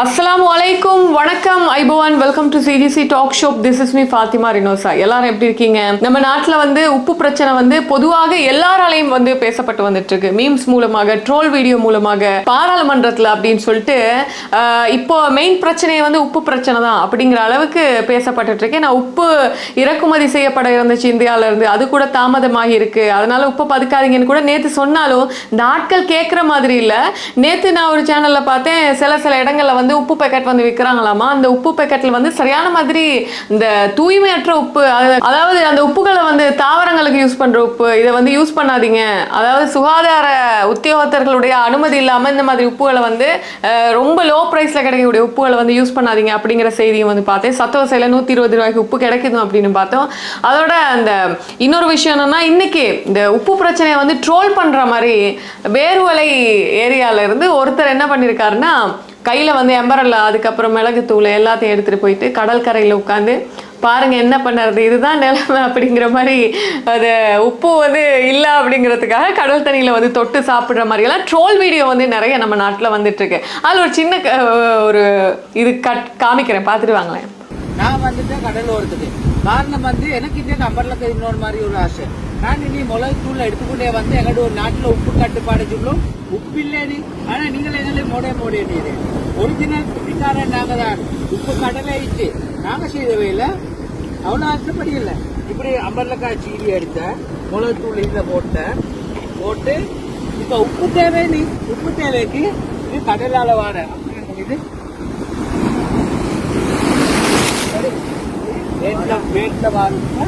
அஸ்ஸலாமு அலைக்கும் வணக்கம். ஐபவான் welcome to CTC talk show this is me Fathima Rinosa எல்லாரும் எப்படி இருக்கீங்க? நம்ம நாட்டில் வந்து உப்பு பிரச்சனை வந்து பொதுவாக எல்லாராலையும் வந்து பேசப்பட்டு வந்துட்டு இருக்கு மீம்ஸ் மூலமாக ட்ரோல் வீடியோ மூலமாக பாராளுமன்றத்தில் அப்படின்னு சொல்லிட்டு இப்போ மெயின் பிரச்சனையை வந்து உப்பு பிரச்சனை தான் அப்படிங்கிற அளவுக்கு பேசப்பட்டு இருக்கு நான் உப்பு இறக்குமதி செய்யப்பட இருந்துச்சு இந்தியாவிலேருந்து அது கூட தாமதமாகி இருக்கு. அதனால உப்பு பதுக்காதீங்கன்னு கூட நேற்று சொன்னாலும் இந்த ஆட்கள் கேட்குற மாதிரி இல்லை. நேற்று நான் ஒரு சேனலில் பார்த்தேன் சில சில இடங்களில் வந்து வந்து உப்பு பேக்கெட் வந்து விற்கிறாங்களாமா அந்த உப்பு பேக்கெட்ல வந்து சரியான மாதிரி இந்த தூய்மையற்ற உப்பு அதாவது அந்த உப்புகளை வந்து தாவரங்களுக்கு யூஸ் பண்ற உப்பு இதை வந்து யூஸ் பண்ணாதீங்க. அதாவது சுகாதார உத்தியோகத்தர்களுடைய அனுமதி இல்லாம இந்த மாதிரி உப்புகளை வந்து ரொம்ப லோ பிரைஸ்ல கிடைக்கக்கூடிய உப்புகளை வந்து யூஸ் பண்ணாதீங்க அப்படிங்கிற செய்தியும் வந்து பார்த்தேன். சத்துவசையில நூத்தி இருபது ரூபாய்க்கு உப்பு கிடைக்குது அப்படின்னு பார்த்தோம். அதோட அந்த இன்னொரு விஷயம் என்னன்னா இன்னைக்கு இந்த உப்பு பிரச்சனையை வந்து ட்ரோல் பண்ற மாதிரி வேர்வலை ஏரியால இருந்து ஒருத்தர் என்ன பண்ணியிருக்காருன்னா கையில் வந்து எம்பரல்ல அதுக்கப்புறம் மிளகுத்தூள் எல்லாத்தையும் எடுத்துகிட்டு போயிட்டு கடற்கரையில் உட்காந்து பாருங்கள் என்ன பண்ணுறது இதுதான் நிலைமை அப்படிங்கிற மாதிரி அது உப்பு வந்து இல்லை அப்படிங்கிறதுக்காக கடல் தண்ணியில் வந்து தொட்டு சாப்பிட்ற மாதிரியெல்லாம் ட்ரோல் வீடியோ வந்து நிறைய நம்ம நாட்டில் வந்துட்டுருக்கு. அதில் ஒரு சின்ன க- ஒரு இது கட் காமிக்கிறேன் பார்த்துட்டு வாங்களேன். நான் வந்துட்டேன் கடலோரத்துக்கு. காரணம் வந்து எனக்கு இந்த நம்பர்ல இன்னொரு மாதிரி ஒரு ஆசை. நான் இனி மிளகு தூள் எடுத்துக்கொண்டே வந்து எங்களோட ஒரு நாட்டுல உப்பு கட்டுப்பாடு சொல்லும். உப்பு இல்லைன்னு ஆனா நீங்கள் எங்களை மோட மோட நீர். ஒரிஜினல் குட்டிக்காரன் நாங்க தான். உப்பு கடலை இட்டு நாங்க செய்தவே இல்லை. அவ்வளவு ஆசைப்படி இல்லை. இப்படி அம்பர்லக்காய் சீரி எடுத்த மிளகு தூள் இதில் போட்ட போட்டு இப்ப உப்பு தேவை நீ உப்பு தேவைக்கு இது கடலால வார இது. வேட்ல வேட்ல வாருங்க.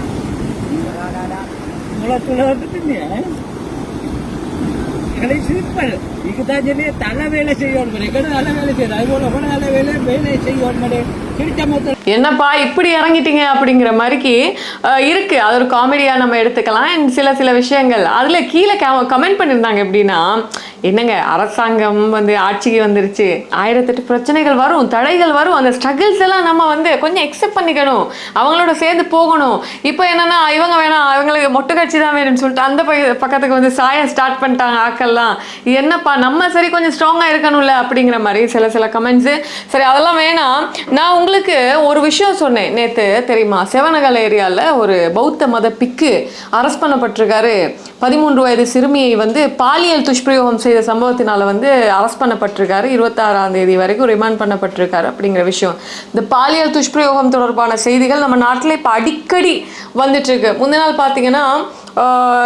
முளத்துல எங்களை சிரிப்பல் இதுதான் சொல்லி தலை வேலை செய்யணும் எங்கட தலை வேலை செய்யணும் அது கூட தலை வேலை வேலை செய்யணும் சிரிச்ச மொத்தம் என்னப்பா இப்படி இறங்கிட்டீங்க அப்படிங்கிற மாதிரிக்கு இருக்குது இருக்கு. அது ஒரு காமெடியாக நம்ம எடுத்துக்கலாம். அண்ட் சில சில விஷயங்கள். அதில் கீழே கமெண்ட் பண்ணியிருந்தாங்க எப்படின்னா என்னங்க அரசாங்கம் வந்து ஆட்சிக்கு வந்துருச்சு. ஆயிரத்தெட்டு பிரச்சனைகள் வரும் தடைகள் வரும். அந்த ஸ்ட்ரகிள்ஸ் எல்லாம் நம்ம வந்து கொஞ்சம் எக்ஸெப்ட் பண்ணிக்கணும். அவங்களோட சேர்ந்து போகணும். இப்போ என்னன்னா இவங்க வேணாம் அவங்களுக்கு மொட்டை கட்சி தான் வேணும்னு சொல்லிட்டு அந்த பக்கத்துக்கு வந்து சாய ஸ்டார்ட் பண்ணிட்டாங்க ஆக்கள்லாம். என்னப்பா நம்ம சரி கொஞ்சம் ஸ்ட்ராங்காக இருக்கணும்ல அப்படிங்கிற மாதிரி சில சில கமெண்ட்ஸு சரி அதெல்லாம் வேணாம். நான் உங்களுக்கு ஒரு ஒரு விஷயம் சொன்னேன். நேற்று தெரியுமா? செவனகல் ஏரியாவில் ஒரு பௌத்த மத பிக்கு அரெஸ்ட் பண்ணப்பட்டிருக்காரு. பதிமூன்று வயது சிறுமியை வந்து பாலியல் துஷ்பிரயோகம் செய்த சம்பவத்தினால வந்து அரெஸ்ட் பண்ணப்பட்டிருக்காரு. இருபத்தாறாம் தேதி வரைக்கும் ரிமாண்ட் பண்ணப்பட்டிருக்காரு அப்படிங்கிற விஷயம். இந்த பாலியல் துஷ்பிரயோகம் தொடர்பான செய்திகள் நம்ம நாட்டில் இப்போ அடிக்கடி வந்துட்டு இருக்கு. முந்தின நாள் பார்த்தீங்கன்னா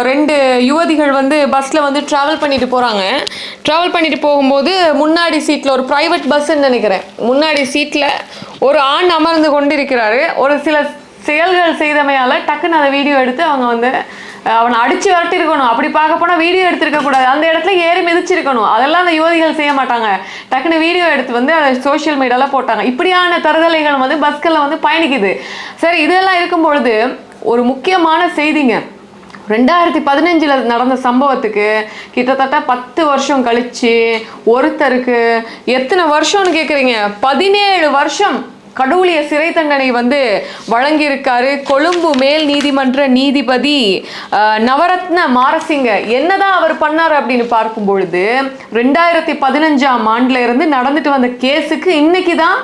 ரெண்டு யுவதிகள் வந்து பஸ்ஸில் வந்து ட்ராவல் பண்ணிட்டு போகிறாங்க ட்ராவல் பண்ணிட்டு போகும்போது முன்னாடி சீட்டில் ஒரு ப்ரைவேட் பஸ்ன்னு நினைக்கிறேன். முன்னாடி சீட்டில் ஒரு ஆண் அமர்ந்து கொண்டு இருக்கிறாரு ஒரு சில செயல்கள் செய்தமையால் டக்குன்னு அதை வீடியோ எடுத்து அவங்க வந்து அவனை அடித்து விரட்டிருக்கணும் அப்படி பார்க்க போனால் வீடியோ எடுத்திருக்கக்கூடாது அந்த இடத்துல ஏறி மிதிச்சிருக்கணும். அதெல்லாம் அந்த யுவதிகள் செய்ய மாட்டாங்க. டக்குன்னு வீடியோ எடுத்து வந்து அதை சோஷியல் மீடியாவில் போட்டாங்க. இப்படியான தருதலைகள் வந்து பஸ்களில் வந்து பயணிக்குது. சரி இதெல்லாம் இருக்கும் பொழுது ஒரு முக்கியமான செய்திங்க. ரெண்டாயிரத்தி பதினஞ்சில் நடந்த சம்பவத்துக்கு கிட்டத்தட்ட பத்து வருஷம் கழிச்சு ஒருத்தருக்கு எத்தனை வருஷம்னு கேட்குறீங்க பதினேழு வருஷம் கடவுளிய சிறை தண்டனை வந்து வழங்கியிருக்காரு. கொழும்பு மேல் நீதிமன்ற நீதிபதி நவரத்ன மாரசிங்க. என்னதான் அவர் பண்ணார் அப்படின்னு பார்க்கும் பொழுது ரெண்டாயிரத்தி பதினஞ்சாம் ஆண்டுல இருந்து நடந்துட்டு வந்த கேஸுக்கு இன்னைக்கு தான்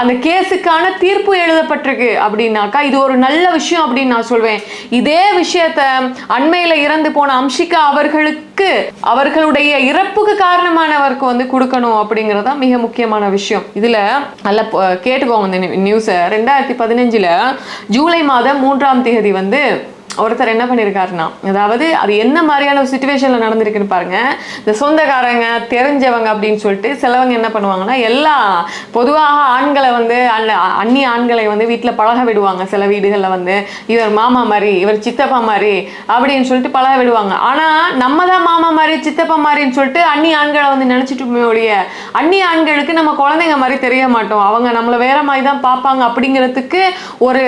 அந்த கேஸுக்கான தீர்ப்பு எழுதப்பட்டிருக்கு அப்படின்னாக்கா இது ஒரு நல்ல விஷயம் அப்படின்னு நான் சொல்வேன். இதே விஷயத்த அண்மையில இறந்து போன அம்ஷிகா அவர்களுக்கு அவர்களுடைய இறப்புக்கு காரணமானவருக்கு வந்து கொடுக்கணும் அப்படிங்கிறது தான் மிக முக்கியமான விஷயம். இதுல நல்ல கேட்டுக்கோங்க இந்த நியூஸை. ரெண்டாயிரத்தி பதினஞ்சுல ஜூலை மாதம் மூன்றாம் தேதி வந்து ஒருத்தர் என்ன பண்ணியிருக்காருன்னா அதாவது அது என்ன மாதிரியான ஒரு சுச்சுவேஷனில் நடந்திருக்குன்னு பாருங்க. இந்த சொந்தக்காரங்க தெரிஞ்சவங்க அப்படின்னு சொல்லிட்டு சிலவங்க என்ன பண்ணுவாங்கன்னா எல்லா பொதுவாக ஆண்களை வந்து அந்நிய ஆண்களை வந்து வீட்டில் பழக விடுவாங்க. சில வீடுகளில் வந்து இவர் மாமா மாதிரி இவர் சித்தப்பா மாதிரி அப்படின்னு சொல்லிட்டு பழக விடுவாங்க. ஆனால் நம்ம தான் மாமா மாதிரி சித்தப்பா மாதிரின்னு சொல்லிட்டு அந்நிய ஆண்களை வந்து நினச்சிட்டு ஒழிய அந்நிய ஆண்களுக்கு நம்ம குழந்தைங்க மாதிரி தெரிய மாட்டோம். அவங்க நம்மளை வேற மாதிரி தான் பார்ப்பாங்க அப்படிங்கிறதுக்கு ஒரு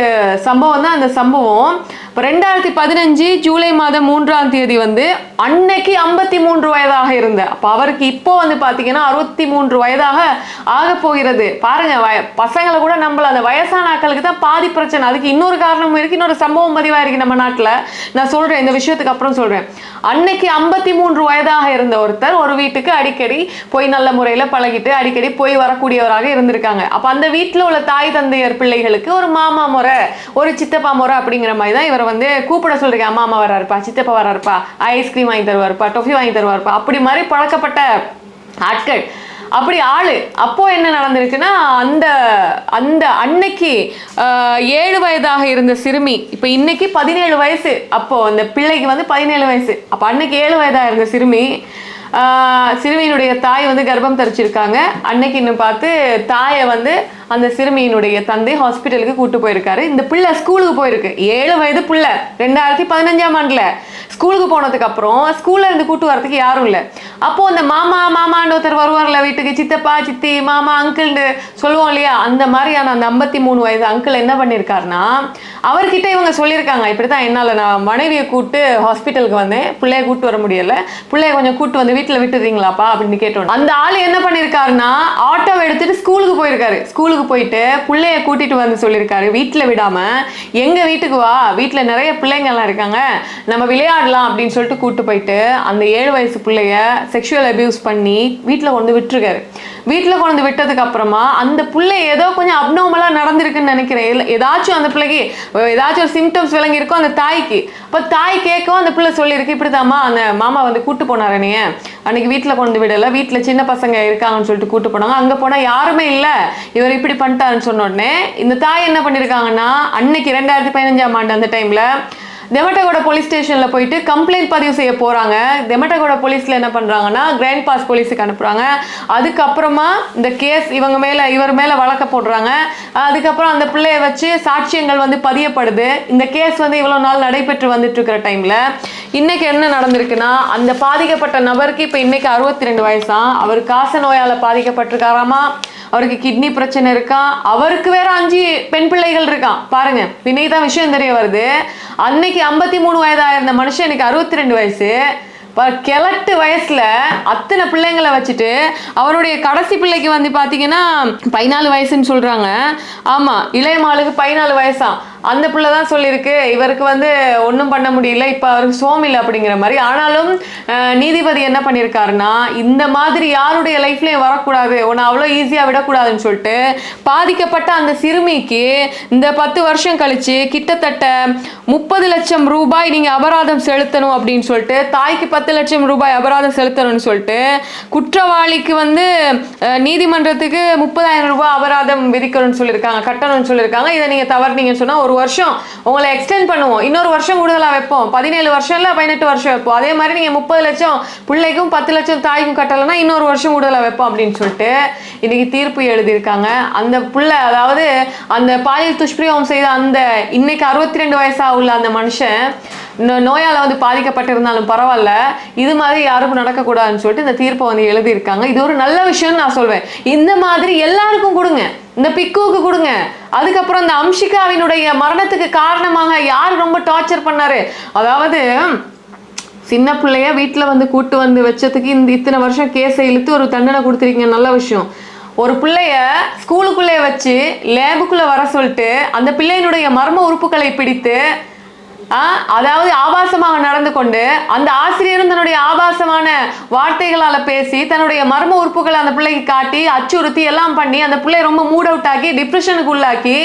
சம்பவம் தான் அந்த சம்பவம். இப்போ ரெண்டாவது ரெண்டாயிரத்தி பதினஞ்சு ஜூலை மாதம் மூன்றாம் தேதி வந்து அன்னைக்கு ஐம்பத்தி மூன்று வயது இருந்தேன். அப்போ அவருக்கு இப்போ வந்து பார்த்தீங்கன்னா அறுபத்தி மூன்று வயதாக ஆக போகிறது. பாருங்க வய- பசங்களை கூட நம்மள அந்த வயசான ஆக்களுக்கு தான் பாதி பிரச்சனை. அதுக்கு இன்னொரு காரணமும் இருக்கு இன்னொரு சம்பவம் பதிவாக இருக்கு நம்ம நாட்டில். நான் சொல்கிறேன் இந்த விஷயத்துக்கு அப்புறம் சொல்கிறேன் அன்னைக்கு ஐம்பத்தி மூன்று வயதாக இருந்த ஒருத்தர் ஒரு வீட்டுக்கு அடிக்கடி போய் நல்ல முறையில் பழகிட்டு அடிக்கடி போய் வரக்கூடியவராக இருந்திருக்காங்க. அப்போ அந்த வீட்டில் உள்ள தாய் தந்தையர் பிள்ளைகளுக்கு ஒரு மாமா முறை ஒரு சித்தப்பா முறை அப்படிங்கிற மாதிரி தான் இவரை வந்து கூப்பிட சொல்றீங்க மாமா வராருப்பா சித்தப்பா வராருப்பா ஐஸ்கிரீம் வாங்கி தருவாருப்பா டொஃபி வாங்கி தருவாருப்பா அப்படி மாதிரி பழக்கப்பட்ட ஆட்கள். அப்படி ஆள். அப்போது என்ன நடந்திருக்குன்னா அந்த அந்த அன்னைக்கு ஏழு வயதாக இருந்த சிறுமி இப்போ இன்னைக்கு பதினேழு வயசு. அப்போது அந்த பிள்ளைக்கு வந்து பதினேழு வயசு. அப்போ அன்னைக்கு ஏழு வயதாக இருந்த சிறுமி சிறுமியினுடைய தாய் வந்து கர்ப்பம் தரிச்சிருக்காங்க. அன்னைக்கு இன்னும் பார்த்து தாயை வந்து அந்த சிறுமியினுடைய தந்தை ஹாஸ்பிட்டலுக்கு கூட்டு போயிருக்காரு. இந்த பிள்ளை ஸ்கூலுக்கு போயிருக்கு. ஏழு வயது பிள்ளை. ரெண்டாயிரத்தி பதினஞ்சாம் ஆண்டுல. ஸ்கூலுக்கு போனதுக்கு அப்புறம் ஸ்கூல்ல இருந்து கூட்டு வரதுக்கு யாரும் இல்லை. அப்போ அந்த மாமா மாமான்னு ஒருத்தர் வருவார்ல வீட்டுக்கு. சித்தப்பா சித்தி மாமா அங்கிள்னு சொல்லுவோம் இல்லையா? அந்த மாதிரியான அந்த ஐம்பத்தி மூணு வயது அங்கிள் என்ன பண்ணியிருக்காருன்னா அவர்கிட்ட இவங்க சொல்லியிருக்காங்க. இப்படிதான் என்னால நான் மனைவியை கூட்டு ஹாஸ்பிட்டலுக்கு வந்தேன். பிள்ளைய கூட்டு வர முடியல. பிள்ளைய கொஞ்சம் கூட்டு வந்து வீட்டுல விட்டுறீங்களாப்பா அப்படின்னு கேட்டோம் அந்த ஆள் என்ன பண்ணியிருக்காருன்னா ஆட்டோவை எடுத்துட்டு ஸ்கூலுக்கு போயிருக்காரு. ஸ்கூலுக்கு போயிட்டு பிள்ளைய கூட்டிட்டு வந்து சொல்லியிருக்காரு வீட்டில் விடாம எங்க வீட்டுக்கு வா வீட்டில் நிறைய பிள்ளைங்க எல்லாம் இருக்காங்க நம்ம விளையாடலாம் அப்படின்னு சொல்லிட்டு கூட்டு போயிட்டு அந்த ஏழு வயசு பிள்ளைய செக்ஷுவல் அபியூஸ் பண்ணி வீட்டில் கொண்டு விட்டுருக்காரு. வீட்டில் கொண்டு விட்டதுக்கு அப்புறமா அந்த பிள்ளை ஏதோ கொஞ்சம் அப்னோமலாக நடந்திருக்குன்னு நினைக்கிறேன். ஏதாச்சும் அந்த பிள்ளைக்கு ஏதாச்சும் ஒரு சிம்டம்ஸ் விளங்கி இருக்கும் அந்த தாய்க்கு. இப்போ தாய் கேட்கவும் அந்த பிள்ளை சொல்லியிருக்கு இப்படிதாம்மா அந்த மாமா வந்து கூட்டு போனார் நீ அன்னைக்கு வீட்டில் கொண்டு விடலை வீட்டில் சின்ன பசங்க இருக்காங்கன்னு சொல்லிட்டு கூட்டு போனாங்க. அங்கே போனால் யாருமே இல்லை. இவர் இப்படி பண்ணிட்டாருன்னு சொன்ன உடனே இந்த தாய் என்ன பண்ணியிருக்காங்கன்னா அன்னைக்கு ரெண்டாயிரத்தி பதினஞ்சாம் ஆண்டு அந்த டைமில் தெமட்டகோட போலீஸ் ஸ்டேஷனில் போயிட்டு கம்ப்ளைண்ட் பதிவு செய்ய போகிறாங்க தெமட்டகோட போலீஸில் என்ன பண்ணுறாங்கன்னா கிராண்ட் பாஸ் போலீஸுக்கு அனுப்புகிறாங்க அதுக்கப்புறமா இந்த கேஸ் இவங்க மேலே இவர் மேலே வழக்க போடுறாங்க. அதுக்கப்புறம் அந்த பிள்ளைய வச்சு சாட்சியங்கள் வந்து பதியப்படுது. இந்த கேஸ் வந்து இவ்வளோ நாள் நடைபெற்று வந்துட்டு இருக்கிற இன்றைக்கி இன்னைக்கு என்ன நடந்திருக்குன்னா அந்த பாதிக்கப்பட்ட நபருக்கு இப்போ இன்னைக்கு அறுபத்தி ரெண்டு வயசா அவர் காச நோயால் பாதிக்கப்பட்டிருக்காராமா? அவருக்கு கிட்னி பிரச்சனை இருக்கா? அவருக்கு வேற அஞ்சு பெண் பிள்ளைகள் இருக்கான் பாருங்க இன்னைக்கு தான் விஷயம் தெரிய வருது. அன்னைக்கு ஐம்பத்தி மூணு வயதாக இருந்த மனுஷன் இன்னைக்கு அறுபத்தி ரெண்டு வயசு. ப- கிழட்டு வயசுல அத்தனை பிள்ளைங்களை வச்சுட்டு அவருடைய கடைசி பிள்ளைக்கு வந்து பாத்தீங்கன்னா பதினாலு வயசுன்னு சொல்றாங்க. ஆமா இளையமாளுக்கு பதினாலு வயசான் அந்த பிள்ளை தான் சொல்லியிருக்கு. இவருக்கு வந்து ஒன்றும் பண்ண முடியல. இப்போ அவருக்கு சோமில்லை அப்படிங்கிற மாதிரி. ஆனாலும் நீதிபதி என்ன பண்ணியிருக்காருன்னா இந்த மாதிரி யாருடைய லைஃப்லேயும் வரக்கூடாது. உன்னை அவ்வளோ ஈஸியாக விடக்கூடாதுன்னு சொல்லிட்டு பாதிக்கப்பட்ட அந்த சிறுமிக்கு இந்த பத்து வருஷம் கழித்து கிட்டத்தட்ட முப்பது லட்சம் ரூபாய் நீங்கள் அபராதம் செலுத்தணும் அப்படின்னு சொல்லிட்டு தாய்க்கு பத்து லட்சம் ரூபாய் அபராதம் செலுத்தணும்னு சொல்லிட்டு குற்றவாளிக்கு வந்து நீதிமன்றத்துக்கு முப்பதாயிரம் ரூபாய் அபராதம் விதிக்கணும்னு சொல்லியிருக்காங்க கட்டணும்னு சொல்லியிருக்காங்க. இதை நீங்கள் தவறுனீங்கன்னு சொன்னால் ஒரு ஒரு வருஷம் உங்களை எக்ஸ்டெண்ட் பண்ணுவோம். இன்னொரு வருஷம் கூடுதலாக வைப்போம். பதினேழு வருஷம் இல்லை பதினெட்டு வருஷம் வைப்போம். அதே மாதிரி நீங்கள் முப்பது லட்சம் பிள்ளைக்கும் பத்து லட்சம் தாய்க்கும் கட்டலைன்னா இன்னொரு வருஷம் கூடுதலாக வைப்போம் அப்படின்னு சொல்லிட்டு இன்னைக்கு தீர்ப்பு எழுதியிருக்காங்க. அந்த பிள்ளை அதாவது அந்த பாலியல் துஷ்பிரயோகம் செய்த அந்த இன்னைக்கு அறுபத்தி ரெண்டு வயசாக உள்ள அந்த மனுஷன் நோயால் வந்து பாதிக்கப்பட்டிருந்தாலும் பரவாயில்ல இது மாதிரி யாருக்கும் நடக்கக்கூடாதுன்னு சொல்லிட்டு இந்த தீர்ப்பை வந்து எழுதியிருக்காங்க. இது ஒரு நல்ல விஷயம்னு நான் சொல்வேன். இந்த மாதிரி எல்லாருக்கும் கொடுங்க. இந்த பிக்குவுக்கு கொடுங்க. அதுக்கப்புறம் இந்த அம்ஷிகாவினுடைய மரணத்துக்கு காரணமாக யார் ரொம்ப டார்ச்சர் பண்ணாரு? அதாவது சின்ன பிள்ளைய வீட்டில் வந்து கூட்டு வந்து வச்சதுக்கு இந்த இத்தனை வருஷம் கேஸை இழுத்து ஒரு தண்டனை கொடுத்துருக்கீங்க நல்ல விஷயம். ஒரு பிள்ளைய ஸ்கூலுக்குள்ளே வச்சு லேபுக்குள்ளே வர சொல்லிட்டு அந்த பிள்ளையினுடைய மர்ம உறுப்புகளை பிடித்து அதாவது ஆபாசமாக நடந்து கொண்டு அந்த ஆசிரியரும் தன்னுடைய ஆபாசமான வார்த்தைகளால பேசி தன்னுடைய மர்ம உறுப்புகளை அந்த பிள்ளைக்கு காட்டி அச்சுறுத்தி எல்லாம் பண்ணி அந்த பிள்ளை ரொம்ப மூட் அவுட் ஆக்கி டிப்ரெஷனுக்கு உள்ளாக்கி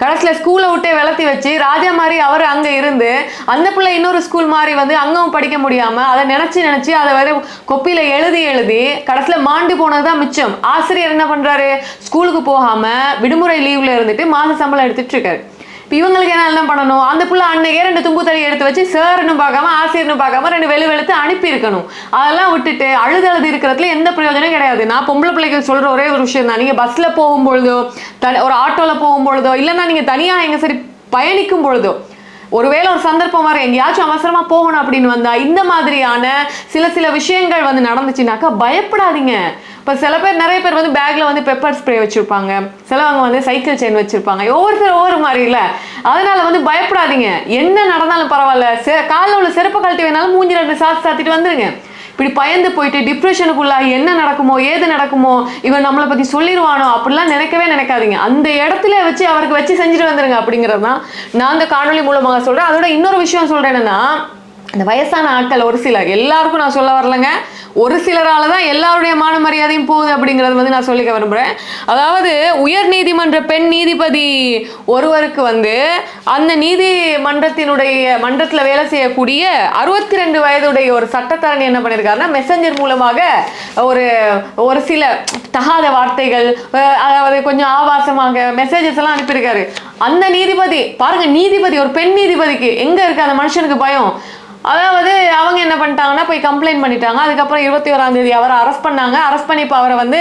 கடைசியில் ஸ்கூலை விட்டே விளத்தி வச்சு ராஜா மாதிரி அவர் அங்கே இருந்து அந்த பிள்ளை இன்னொரு ஸ்கூல் மாதிரி வந்து அங்கவும் படிக்க முடியாமல் அதை நினச்சி நினச்சி அதை வர கொப்பியில் எழுதி எழுதி கடைசியில் மாண்டு போனது தான் மிச்சம். ஆசிரியர் என்ன பண்ணுறாரு ஸ்கூலுக்கு போகாமல் விடுமுறை லீவில் இருந்துட்டு மாத சம்பளம் எடுத்துகிட்டு இருக்காரு. இப்போ இவங்களுக்கு என்ன பண்ணணும்? அந்த புள்ள அன்னைக்கே ரெண்டு தும்பு தடி எடுத்து வச்சு சார்னு பார்க்காம ஆசிரியர்னு பார்க்காம ரெண்டு வெளி வெளுத்து அனுப்பி இருக்கணும் அதெல்லாம் விட்டுட்டு அழுது அழுது இருக்கிறதுல எந்த பிரயோஜனம் கிடையாது. நான் பொம்பளை பிள்ளைக்கு சொல்கிற ஒரே ஒரு விஷயம் தான். நீங்கள் பஸ்ஸில் போகும்பொழுதோ த ஒரு ஆட்டோவில் போகும்பொழுதோ இல்லைன்னா நீங்கள் தனியாக எங்கே சரி பயணிக்கும் பொழுதோ ஒருவேளை ஒரு சந்தர்ப்பம் வர எங்கேயாச்சும் அவசரமா போகணும் அப்படின்னு வந்தா இந்த மாதிரியான சில சில விஷயங்கள் வந்து நடந்துச்சுனாக்கா பயப்படாதீங்க. இப்போ சில பேர் நிறைய பேர் வந்து பேக்கில் வந்து பெப்பர் ஸ்ப்ரே வச்சுருப்பாங்க. சிலவங்க வந்து சைக்கிள் செயின் வச்சுருப்பாங்க. ஒவ்வொருத்தர் ஒவ்வொரு மாதிரி இல்லை. அதனால வந்து பயப்படாதீங்க. என்ன நடந்தாலும் பரவாயில்ல. செ- கால்ல உள்ள செருப்பு கழட்டி வேணாலும் மூஞ்சி ரெண்டு சாத்து சாத்திட்டு வந்துருங்க. இப்படி பயந்து போயிட்டு டிப்ரெஷனுக்குள்ளாகி என்ன நடக்குமோ ஏது நடக்குமோ இவன் நம்மளை பற்றி சொல்லிடுவானோ அப்படிலாம் நினைக்கவே நினைக்காதீங்க. அந்த இடத்துல வச்சு அவருக்கு வச்சு செஞ்சுட்டு வந்துடுங்க அப்படிங்கிறது தான் நான் அந்த காணொளி மூலமாக சொல்கிறேன் அதோட இன்னொரு விஷயம் சொல்கிறேன் என்னன்னா இந்த வயசான ஆட்கள் ஒரு சிலர் எல்லாருக்கும் நான் சொல்ல வரலங்க. ஒரு சிலரால தான் எல்லாருடைய மான மரியாதையும் போகுது அப்படிங்கிறது வந்து நான் சொல்லிக்க விரும்புகிறேன் அதாவது உயர் நீதிமன்ற பெண் நீதிபதி ஒருவருக்கு வந்து அந்த நீதிமன்றத்தினுடைய மன்றத்தில் வேலை செய்யக்கூடிய அறுபத்தி ரெண்டு வயதுடைய ஒரு சட்டத்தரணி என்ன பண்ணியிருக்காருன்னா மெசஞ்சர் மூலமாக ஒரு ஒரு சில தகாத வார்த்தைகள் அதாவது கொஞ்சம் ஆபாசமாக மெசேஜஸ் எல்லாம் அனுப்பியிருக்காரு. அந்த நீதிபதி பாருங்க நீதிபதி ஒரு பெண் நீதிபதிக்கு எங்க இருக்கு அந்த மனுஷனுக்கு பயம்? அதாவது அவங்க என்ன பண்ணிட்டாங்கன்னா போய் கம்ப்ளைண்ட் பண்ணிட்டாங்க. அதுக்கப்புறம் இருபத்தி ஓராம் தேதி அவரை அரெஸ்ட் பண்ணாங்க. அரெஸ்ட் பண்ணி இப்போ அவரை வந்து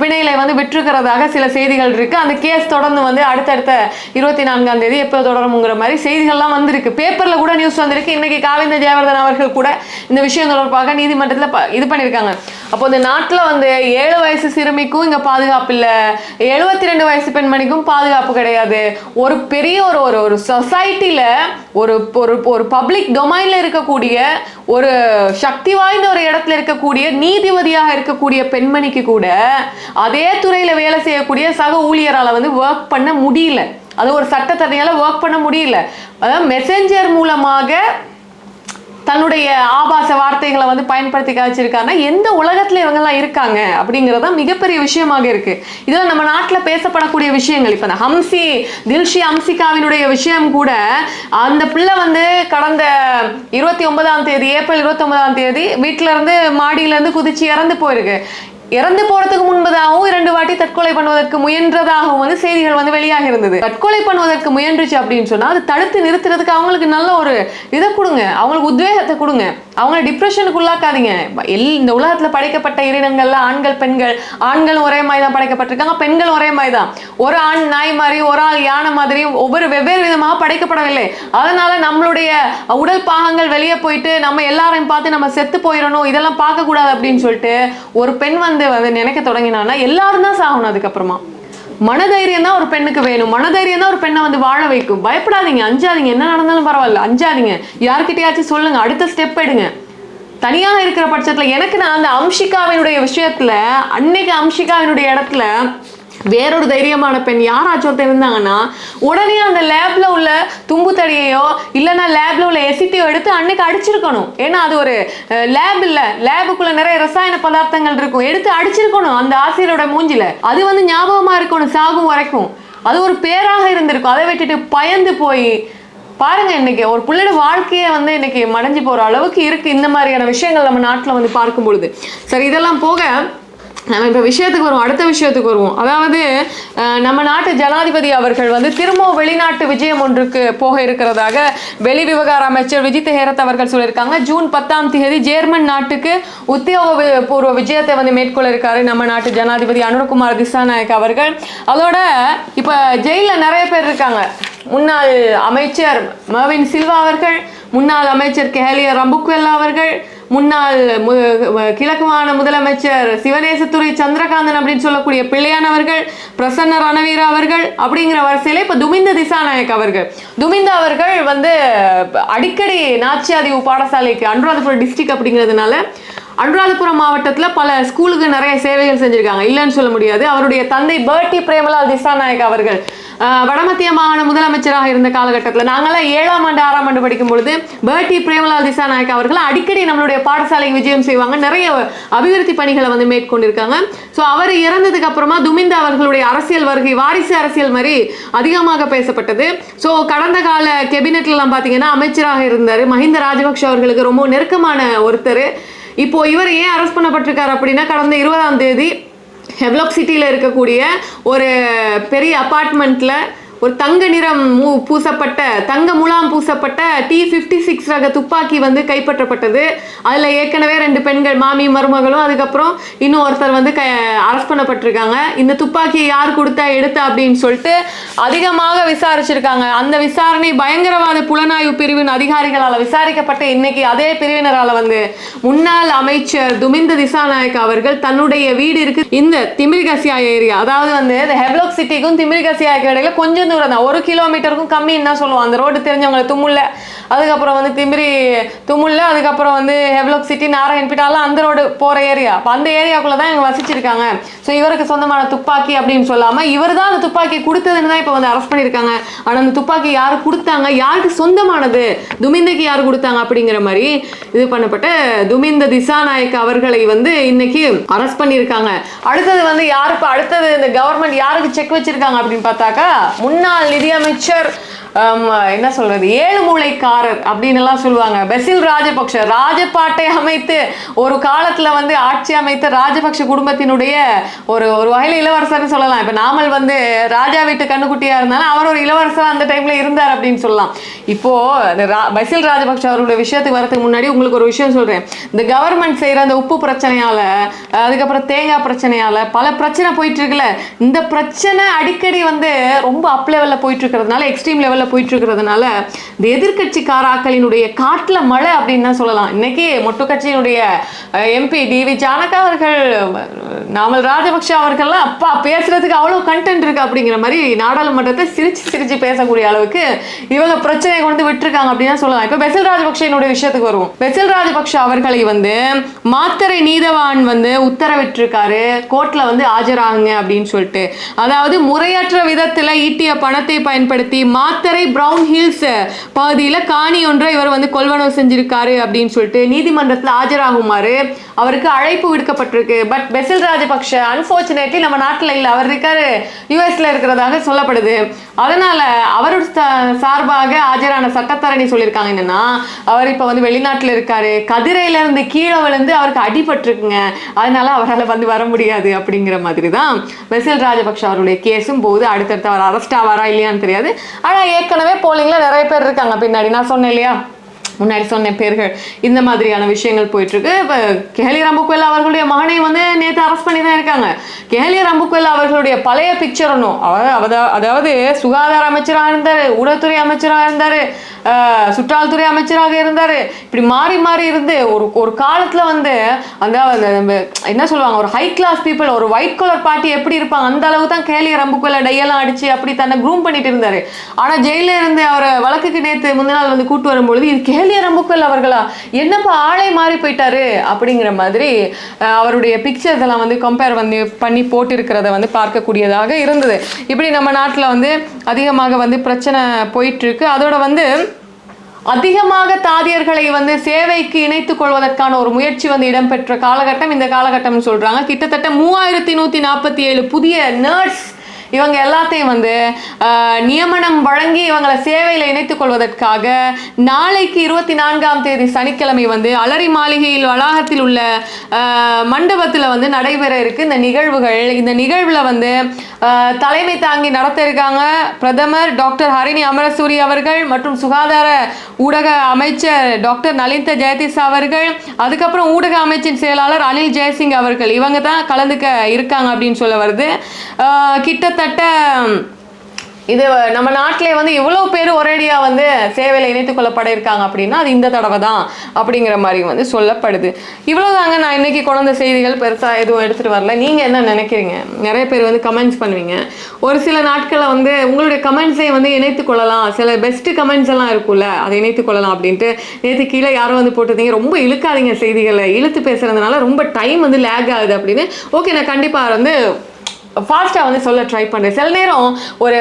பிணையில வந்து விட்டுருக்கிறதாக சில செய்திகள் இருக்கு. அந்த கேஸ் தொடர்ந்து வந்து அடுத்தடுத்த இருபத்தி நான்காம் தேதி எப்போ தொடருங்கிற மாதிரி செய்திகள்லாம் வந்திருக்கு. பேப்பர்ல கூட நியூஸ் வந்திருக்கு. இன்னைக்கு காவிந்த ஜெயவர்தன் அவர்கள் கூட இந்த விஷயம் தொடர்பாக நீதிமன்றத்தில் இது பண்ணியிருக்காங்க. அப்போ இந்த நாட்டில் வந்து ஏழு வயசு சிறுமிக்கும் இங்கே பாதுகாப்பு இல்லை. எழுபத்தி ரெண்டு வயசு பெண்மணிக்கும் பாதுகாப்பு கிடையாது. ஒரு பெரிய ஒரு ஒரு ஒரு சொசைட்டியில் ஒரு ஒரு பப்ளிக் பப்ளிக் டொமைனில் இருக்கக்கூடிய ஒரு சக்தி வாய்ந்த ஒரு இடத்துல இருக்கக்கூடிய நீதிபதியாக இருக்கக்கூடிய பெண்மணிக்கு கூட அதே துறையில் வேலை செய்யக்கூடிய சக ஊழியரால் வந்து ஒர்க் பண்ண முடியல. அது ஒரு சட்டத்தரணியால் ஒர்க் பண்ண முடியல. அதாவது மெசேஞ்சர் மூலமாக தன்னுடைய ஆபாச வார்த்தைகளை வந்து பயன்படுத்தி காய்ச்சிருக்காருன்னா எந்த உலகத்துல இவங்கெல்லாம் இருக்காங்க அப்படிங்கிறது தான் மிகப்பெரிய விஷயமாக இருக்கு. இதெல்லாம் நம்ம நாட்டில் பேசப்படக்கூடிய விஷயங்கள் இப்போ இந்த ஹம்சி தில்ஷி ஹம்சிகாவினுடைய விஷயம் கூட அந்த பிள்ளை வந்து கடந்த இருபத்தி ஒன்பதாம் தேதி ஏப்ரல் இருபத்தி ஒன்பதாம் தேதி வீட்டுல இருந்து மாடியில இருந்து குதிச்சு இறந்து போயிருக்கு. இறந்து போறதுக்கு முன்பதாகவும் இரண்டு வாட்டி தற்கொலை பண்ணுவதற்கு முயன்றதாகவும் வந்து செய்திகள் வந்து வெளியாக இருந்தது. தற்கொலை பண்ணுவதற்கு முயன்றுச்சு அப்படின்னு சொன்னா அது தடுத்து நிறுத்துறதுக்கு அவங்களுக்கு நல்ல ஒரு இதை கொடுங்க. அவங்களுக்கு உத்வேகத்தை கொடுங்க. அவங்கள டிப்ரெஷனுக்கு உள்ளாக்காதீங்க. எல் இந்த உலகத்துல படைக்கப்பட்ட இறைனங்கள்ல ஆண்கள் பெண்கள் ஆண்கள் ஒரே மாதிரி தான் படைக்கப்பட்டிருக்காங்க. பெண்கள் ஒரே மாதிரி தான் ஒரு ஆண் நாய் மாதிரி ஒரு ஆள் யானை மாதிரி ஒவ்வொரு வெவ்வேறு விதமாக படைக்கப்படவில்லை. அதனால நம்மளுடைய உடல் பாகங்கள் வெளியே போயிட்டு நம்ம எல்லாரையும் பார்த்து நம்ம செத்து போயிடணும் இதெல்லாம் பார்க்கக்கூடாது அப்படின்னு சொல்லிட்டு ஒரு பெண் வந்து வந்து நினைக்க தொடங்கினான்னா எல்லாரும் தான் சாகணும் அதுக்கப்புறமா. மனதைரியம் தான் ஒரு பெண்ணுக்கு வேணும். மனதைரியம் தான் ஒரு பெண்ணை வந்து வாழ வைக்கும். பயப்படாதீங்க அஞ்சாதீங்க. என்ன நடந்தாலும் பரவாயில்ல அஞ்சாதீங்க. யார்கிட்டயாச்சும் சொல்லுங்க அடுத்த ஸ்டெப் எடுங்க. தனியாக இருக்கிற பட்சத்துல எனக்கு நான் அந்த அம்ஷிகாவினுடைய விஷயத்துல அன்னைக்கு அம்ஷிகாவினுடைய இடத்துல வேறொரு தைரியமான பெண். யாராச்சும் ஒருத்தர் இருந்தாங்கன்னா உடனே அந்த லேப்ல உள்ள தும்பு தடியையோ இல்லைன்னா லேப்ல உள்ள எசிட்டியோ எடுத்து அன்னைக்கு அடிச்சிருக்கணும். ஏன்னா அது ஒரு லேப் இல்ல. லேபுக்குள்ள நிறைய ரசாயன பதார்த்தங்கள் இருக்கும். எடுத்து அடிச்சிருக்கணும் அந்த ஆசிரியரோட மூஞ்சில. அது வந்து ஞாபகமா இருக்கணும் சாகும் வரைக்கும். அது ஒரு பேராக இருந்திருக்கும். அதை விட்டுட்டு பயந்து போய் பாருங்க இன்னைக்கு ஒரு பிள்ளையோட வாழ்க்கையை வந்து இன்னைக்கு மடைஞ்சு போற அளவுக்கு இருக்கு. இந்த மாதிரியான விஷயங்கள் நம்ம நாட்டில் வந்து பார்க்கும் பொழுது. சரி இதெல்லாம் போக நம்ம இப்போ விஷயத்துக்கு வருவோம் அடுத்த விஷயத்துக்கு வருவோம். அதாவது நம்ம நாட்டு ஜனாதிபதி அவர்கள் வந்து திரும்ப வெளிநாட்டு விஜயம் ஒன்றுக்கு போக இருக்கிறதாக வெளி விவகார அமைச்சர் விஜித் ஹேரத் அவர்கள் சொல்லியிருக்காங்க. ஜூன் பத்தாம் தேதி ஜேர்மன் நாட்டுக்கு உத்தியோக பூர்வ விஜயத்தை வந்து மேற்கொள்ள இருக்காரு நம்ம நாட்டு ஜனாதிபதி அனுரகுமார் திசாநாயக் அவர்கள். அதோட இப்போ ஜெயிலில் நிறைய பேர் இருக்காங்க. முன்னாள் அமைச்சர் மவின் சில்வா அவர்கள் முன்னாள் அமைச்சர் கெஹலிய ரம்புக்வெல்லா அவர்கள் முன்னாள் மு- கிழக்கு மாநில முதலமைச்சர் சிவநேசத்துறை சந்திரகாந்தன் அப்படின்னு சொல்லக்கூடிய பிள்ளையான் அவர்கள் பிரசன்ன ரணவீர அவர்கள் அப்படிங்கிற வரிசையில இப்ப துமிந்த திசாநாயக் அவர்கள். துமிந்த அவர்கள் வந்து அடிக்கடி நாச்சியாதிவு பாடசாலைக்கு அனுராதபுரம் டிஸ்ட்ரிக்ட் அப்படிங்கிறதுனால அனுராதபுரம் மாவட்டத்தில் பல ஸ்கூலுக்கு நிறைய சேவைகள் செஞ்சுருக்காங்க. இல்லைன்னு சொல்ல முடியாது. அவருடைய தந்தை பேர்டி பிரேமலால் திசாநாயக் அவர்கள் வடமத்திய மாகாண முதலமைச்சராக இருந்த காலகட்டத்தில் நாங்களாம் ஏழாம் ஆண்டு ஆறாம் ஆண்டு படிக்கும் பொழுது பேர்டி பிரேமலால் திசாநாயக் அவர்கள் அடிக்கடி நம்மளுடைய பாடசாலைக்கு விஜயம் செய்வாங்க. நிறைய அபிவிருத்தி பணிகளை வந்து மேற்கொண்டிருக்காங்க. ஸோ அவர் இறந்ததுக்கு அப்புறமா துமிந்த அவர்களுடைய அரசியல் வருகை வாரிசு அரசியல் மாதிரி அதிகமாக பேசப்பட்டது. ஸோ கடந்த கால கேபினெட்லாம் பார்த்தீங்கன்னா அமைச்சராக இருந்தார். மஹிந்த ராஜபக்ஷ அவர்களுக்கு ரொம்ப நெருக்கமான ஒருத்தர். இப்போ இவர் ஏன் அரெஸ்ட் பண்ணப்பட்டிருக்காரு அப்படின்னா கடந்த இருபதாம் தேதி ஹெவ்லாக் சிட்டியில் இருக்கக்கூடிய ஒரு பெரிய அப்பார்ட்மெண்ட்டில் ஒரு தங்க நிறம் மூ- பூசப்பட்ட தங்க முலாம் பூசப்பட்ட டி ஃபிஃப்டி சிக்ஸ் ரக துப்பாக்கி வந்து கைப்பற்றப்பட்டது. அதில் ஏற்கனவே ரெண்டு பெண்கள் மாமி மருமகளும் அதுக்கப்புறம் இன்னும் ஒருத்தர் வந்து க அரெஸ்ட் பண்ணப்பட்டிருக்காங்க. இந்த துப்பாக்கியை யார் கொடுத்தா எடுத்தா அப்படின்னு சொல்லிட்டு அதிகமாக விசாரிச்சிருக்காங்க. அந்த விசாரணை பயங்கரவாத புலனாய்வு பிரிவின் அதிகாரிகளால் விசாரிக்கப்பட்ட இன்னைக்கு அதே பிரிவினரால் வந்து முன்னாள் அமைச்சர் துமிந்த திசாநாயக் அவர்கள் தன்னுடைய வீடு இருக்கு இந்த திமிரிகசியா ஏரியா. அதாவது வந்து இந்த ஹெப்லாக் சிட்டிக்கும் திமிரிகசியாக்கு இடையில கொஞ்சம் தூரம் தான் ஒரு கிலோமீட்டருக்கும் கம்மின்னு தான் சொல்லுவோம். அந்த ரோடு தெரிஞ்சவங்களை தும்முல்ல. அதுக்கப்புறம் வந்து திமிரி தும்முல்ல. அதுக்கப்புறம் வந்து ஹெவ்லோக் சிட்டி நாராயண்பேட்டாலாம் அந்த ரோடு போகிற ஏரியா அப்போ அந்த ஏரியாக்குள்ளே தான் இவங்க வசிச்சிருக்காங்க. ஸோ இவருக்கு சொந்தமான துப்பாக்கி அப்படின்னு சொல்லாமல் இவர் தான் அந்த துப்பாக்கி கொடுத்ததுன்னு தான் இப்போ வந்து அரெஸ்ட் பண்ணியிருக்காங்க ஆனால் அந்த துப்பாக்கி யார் கொடுத்தாங்க? யாருக்கு சொந்தமானது? துமிந்தக்கு யார் கொடுத்தாங்க? அப்படிங்கிற மாதிரி இது பண்ணப்பட்ட துமிந்த திசாநாயக் அவர்களை வந்து இன்னைக்கு அரெஸ்ட் பண்ணியிருக்காங்க அடுத்தது வந்து யாருக்கு அடுத்தது இந்த கவர்மெண்ட் யாருக்கு செக் வச்சிருக்காங்க அப்படின்னு பார்த்தாக்கா முன்னாள் நிதியமைச்சர் என்ன சொல்றது? ஏழு மூளைக்காரர் அப்படின்னு எல்லாம் சொல்லுவாங்க. பெசில் ராஜபக்ஷ ராஜபாட்டை அமைத்து ஒரு காலத்துல வந்து ஆட்சி அமைத்த ராஜபக்ஷ குடும்பத்தினுடைய ஒரு ஒரு வகையில் இளவரசர்னு சொல்லலாம். இப்ப நாமல் வந்து ராஜா வீட்டு கண்ணுக்குட்டியா இருந்தாலும் அவர் ஒரு இளவரசர் அந்த டைம்ல இருந்தார் அப்படின்னு சொல்லலாம். இப்போ இந்த பசில் ராஜபக்ஷ அவருடைய விஷயத்துக்கு வரதுக்கு முன்னாடி உங்களுக்கு ஒரு விஷயம் சொல்றேன். இந்த கவர்மெண்ட் செய்யற அந்த உப்பு பிரச்சனையால அதுக்கப்புறம் தேங்காய் பிரச்சனையால பல பிரச்சனை போயிட்டு இருக்குல்ல. இந்த பிரச்சனை அடிக்கடி வந்து ரொம்ப அப் லெவல்ல போயிட்டு இருக்கிறதுனால எக்ஸ்ட்ரீம் லெவல்ல போயிட்டு இருக்கிறதுனால இந்த எதிர்க்கட்சி காராக்களினுடைய காட்டுல மழை அப்படின்னு தான் சொல்லலாம். இன்னைக்கு மொட்டு கட்சியினுடைய எம்பி டிவி ஜானகா அவர்கள் நாமல் ராஜபக்ஷ அவர்கள்லாம் அப்பா பேசுறதுக்கு அவ்வளோ கண்டென்ட் இருக்கு அப்படிங்கிற மாதிரி நாடாளுமன்றத்தை சிரிச்சு சிரிச்சு பேசக்கூடிய அளவுக்கு இவங்க பிரச்சனையை கொண்டு விட்டுருக்காங்க அப்படின்னு சொல்லலாம். இப்போ பெசில் ராஜபக்ஷனுடைய விஷயத்துக்கு வருவோம். பெசில் ராஜபக்ஷ அவர்களை வந்து மாத்தரை நீதவான் வந்து உத்தரவிட்டிருக்காரு. கோர்ட்ல வந்து ஆஜராகுங்க அப்படின்னு சொல்லிட்டு. அதாவது முறையற்ற விதத்துல ஈட்டிய பணத்தை பயன்படுத்தி மாத்தரை பிரவுன் ஹில்ஸ் பகுதியில் காணி ஒன்றை இவர் வந்து கொள்வனவு செஞ்சிருக்காரு அப்படின்னு சொல்லிட்டு நீதிமன்றத்தில் ஆஜராகுமாறு அவருக்கு அழைப்பு விடுக்கப்பட்டிருக்கு. பட் பெசில் ராஜபக்ஷ அன்ஃபார்ச்சுனேட்லி நம்ம நாட்டில் இல்லை அவர் இருக்காரு யூஎஸ்ல இருக்கிறதாக சொல்லப்படுது. அதனால அவரோட சார்பாக ஆஜரான சட்டத்தரணி சொல்லியிருக்காங்க என்னன்னா அவர் இப்போ வந்து வெளிநாட்டில் இருக்காரு. கதிரையில இருந்து கீழே விழுந்து அவருக்கு அடிபட்டிருக்குங்க. அதனால அவரால் வந்து வர முடியாது அப்படிங்கிற மாதிரி தான் பெசில் ராஜபக்ஷ அவருடைய கேஸும் போது அடுத்தடுத்து அவர் அரெஸ்ட் ஆவாரா இல்லையான்னு தெரியாது. ஆனால் ஏற்கனவே போலிங்ல நிறைய பேர் இருக்காங்க பின்னாடி. நான் சொன்னேன் இல்லையா? முன்னாடி சொன்ன பேர்கள். இந்த மாதிரியான விஷயங்கள் போயிட்டு இருக்கு இப்போ கேலி ரம்புக்வெல் அவர்களுடைய மகனை வந்து நேற்று அரெஸ்ட் பண்ணி தான் இருக்காங்க. கேலி ரம்புக்வெல் அவர்களுடைய பழைய பிக்சர் ஒன்றும் அவர் அதாவது சுகாதார அமைச்சராக இருந்தார் உடல்துறை அமைச்சராக இருந்தார் சுற்றாலத்துறை அமைச்சராக இருந்தார். இப்படி மாறி மாறி இருந்து ஒரு ஒரு காலத்தில் வந்து அந்த அந்த என்ன சொல்லுவாங்க ஒரு ஹை கிளாஸ் பீப்புள் ஒரு ஒயிட் கலர் பார்ட்டி எப்படி இருப்பாங்க அந்த அளவு தான் கேலி ரம்புக்குள்ள டையெல்லாம் அடிச்சு அப்படி தன்னை க்ரூம் பண்ணிட்டு இருந்தார். ஆனால் ஜெயிலில் இருந்து அவரை வழக்குக்கு நேற்று முந்தினால் வந்து கூட்டு வரும்பொழுது இது கேலி ரம்புக்குள் அவர்களா? என்னப்பா ஆளே மாறி போயிட்டாரு? அப்படிங்கிற மாதிரி அவருடைய பிக்சர்ஸ் எல்லாம் வந்து கம்பேர் வந்து பண்ணி போட்டிருக்கிறத வந்து பார்க்கக்கூடியதாக இருந்தது. இப்படி நம்ம நாட்டில் வந்து அதிகமாக வந்து பிரச்சனை போயிட்டுருக்கு. அதோட வந்து அதிகமாக தாதியர்களை வந்து சேவைக்கு இணைத்துக் கொள்வதற்கான ஒரு முயற்சி வந்து இடம்பெற்ற காலகட்டம் இந்த காலகட்டம்னு சொல்கிறாங்க கிட்டத்தட்ட மூவாயிரத்தி நூற்றி நாற்பத்தி ஏழு புதிய நர்ஸ் இவங்க எல்லாத்தையும் வந்து நியமனம் வழங்கி இவங்களை சேவையில் இணைத்துக் கொள்வதற்காக நாளைக்கு இருபத்தி நான்காம் தேதி சனிக்கிழமை வந்து அலரி மாளிகையில் வளாகத்தில் உள்ள மண்டபத்தில் வந்து நடைபெற இருக்கு. இந்த நிகழ்வுகள் இந்த நிகழ்வில் வந்து தலைமை தாங்கி நடத்த இருக்காங்க பிரதமர் டாக்டர் ஹரிணி அமரசூரி அவர்கள் மற்றும் சுகாதார ஊடக அமைச்சர் டாக்டர் நலிந்த ஜெயதிஸ் அவர்கள் அதுக்கப்புறம் ஊடக அமைச்சின் செயலாளர் அனில் ஜெயசிங் அவர்கள் இவங்க தான் கலந்துக்க இருக்காங்க அப்படின்னு சொல்ல வருது. கிட்டத்தட்ட கிட்டத்தட்ட இது நம்ம நாட்டிலே வந்து இவ்வளோ பேர் ஒரேடியாக வந்து சேவையில் இணைத்துக் கொள்ளப்பட இருக்காங்க அப்படின்னா அது இந்த தடவை தான் அப்படிங்கிற மாதிரி வந்து சொல்லப்படுது. இவ்வளோதாங்க நான் இன்னைக்கு குழந்த செய்திகள் பெருசாக எதுவும் எடுத்துகிட்டு வரல. நீங்கள் என்ன நினைக்கிறீங்க? நிறைய பேர் வந்து கமெண்ட்ஸ் பண்ணுவீங்க. ஒரு சில நாட்களில் வந்து உங்களுடைய கமெண்ட்ஸை வந்து இணைத்து கொள்ளலாம். சில பெஸ்ட்டு கமெண்ட்ஸ் எல்லாம் இருக்கும்ல அதை இணைத்து கொள்ளலாம் அப்படின்ட்டு. நேற்று கீழே யாரும் வந்து போட்டிருந்தீங்க. ரொம்ப இழுக்காதீங்க செய்திகளை. இழுத்து பேசுகிறதுனால ரொம்ப டைம் வந்து லேக் ஆகுது அப்படின்னு. ஓகே நான் கண்டிப்பாக வந்து ஃபாஸ்ட்டாக வந்து சொல்ல ட்ரை பண்ணுறேன் சில நேரம் ஒரு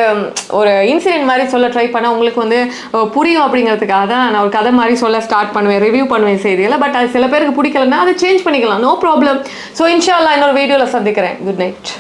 ஒரு இன்சிடென்ட் மாதிரி சொல்ல ட்ரை பண்ணால் உங்களுக்கு வந்து புரியும் அப்படிங்கிறதுக்காக தான் நான் ஒரு கதை மாதிரி சொல்ல ஸ்டார்ட் பண்ணுவேன் ரிவ்யூ பண்ணுவேன் செய்தியில் பட் அது சில பேருக்கு பிடிக்கலன்னா அதை சேஞ்ச் பண்ணிக்கலாம். நோ ப்ராப்ளம் ஸோ இன்ஷால்லா இன்னொரு வீடியோவில் சந்திக்கிறேன். Good night